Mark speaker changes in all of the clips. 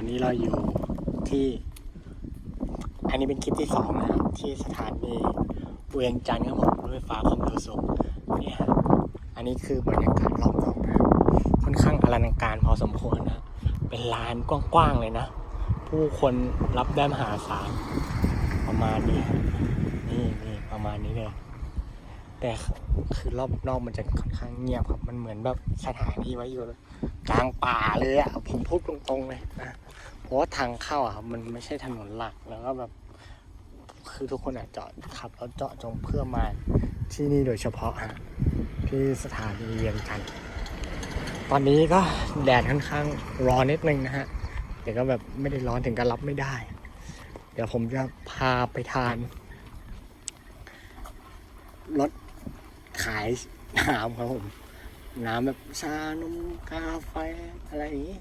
Speaker 1: อนนี้เราอยู่ที่ อันนี้เป็นคลิปที่สองนะครับที่สถานีเวียงจันทร์ครับผมรถไฟฟ้าความเร็วสูงเนี่ยฮะอันนี้คือบรรยากาศรอบนอกนะค่อนข้างอลังการพอสมควรนะเป็นลานกว้างๆเลยนะ ผู้คนรับได้มหาศาลประมาณนี้นี่นี่ประมาณนี้เลย แต่คือรอบนอกมันจะค่อนข้างเงียบครับ มันเหมือนแบบสถานีไว้อยู่กลางป่าเลยอะผมพูดตรงๆเลยนะเพราะว่าทางเข้าอะมันไม่ใช่ถนนหลักแล้วก็แบบ คือทุกคนอะจอดขับรถเจาะจงเพื่อมาที่นี่โดยเฉพาะฮะที่สถานีเวียงจันทร์ตอนนี้ก็แดดค่อนข้างร้อนนิดนึงนะฮะแต่ก็แบบไม่ได้ร้อนถึงกับรับไม่ได้ เดี๋ยวผมจะพาไปทานรถ ขายน้ำครับผม น้ำแบบชานมกาแฟอะไรอย่างนี้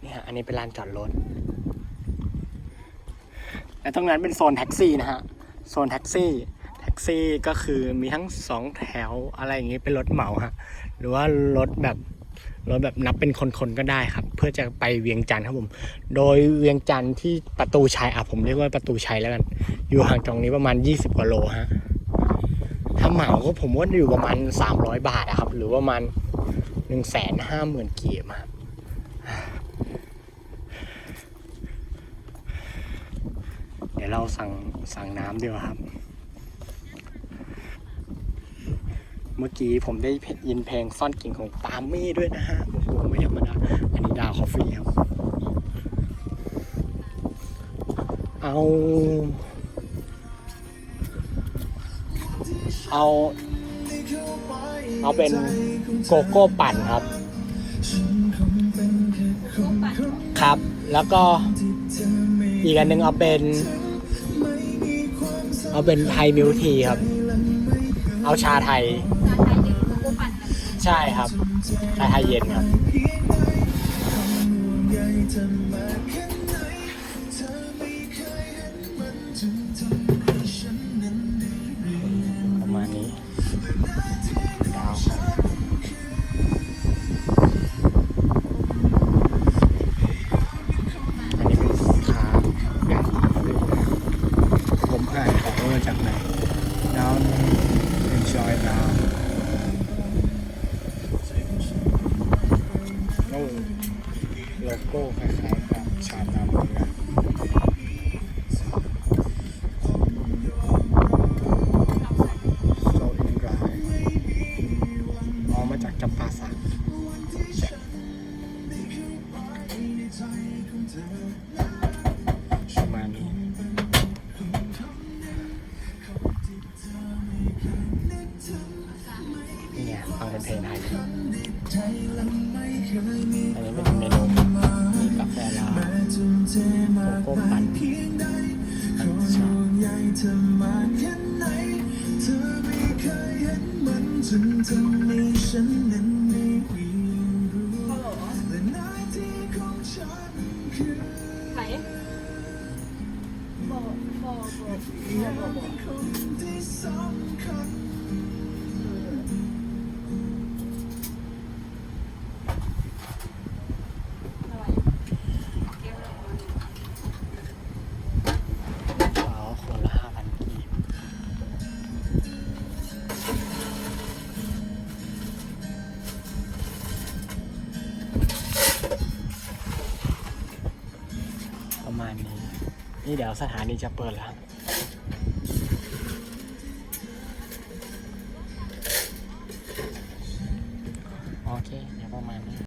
Speaker 1: เนี่ยอันนี้เป็นลานจอดรถและตรงนั้นเป็นโซนแท็กซี่นะฮะ โซนแท็กซี่ แท็กซี่ก็คือมีทั้งสองแถวอะไรอย่างนี้เป็นรถเหมาฮะ หรือว่ารถแบบ รถแบบนับเป็นคนๆก็ได้ครับ เพื่อจะไปเวียงจันทร์ครับผม โดยเวียงจันทร์ที่ประตูชัยอะผมเรียกว่าประตูชัยแล้วกัน อยู่ห่างจากตรงนี้ประมาณ 20กว่าโลฮะถ้าเหมาก็ผมว่าอยู่ประมาณ 300 บาทอะครับ หรือว่าประมาณ1นึ่งแสนห้าหมื่นกีบอะครับเดี๋ยวเราสั่งสั่งน้ำดีกว่าครับ เมื่อกี้ผมได้ยินเพลงซ่อนกิ่งของปาล์มมี่ด้วยนะฮะโอ้โหไม่ธรรมดาอันนี้ดาวคอฟฟี่ครับ เอา เอา เอาเป็นโกโก้ปั่นครับ ครับ แล้วก็อีกอันหนึ่งเอาเป็น เอาเป็นไทยมิลทีครับ เอาชาไทย ใช่ครับชาไทยเย็นครับ ประมาณนี้ดาวอันนี้เป็นสินค้าอย่างอื่นผมอ่านของมาจากไหน down enjoy down โลโก้คล้ายๆกับชาดำเหมือนกันโซอินไรออกมาจากจำปาสักประมาณนี้ นี่ไงฟังเป็นเพลงไทยอันนี้เป็นเมนูมีกาแฟลาโกโก้ปั่นอันชา
Speaker 2: ไหนบอกบอกบอกบอกอะไร
Speaker 1: ณนี้ นี่เดี๋ยวสถานีจะเปิดแล้วโอเค เดี๋ยวประมาณนี้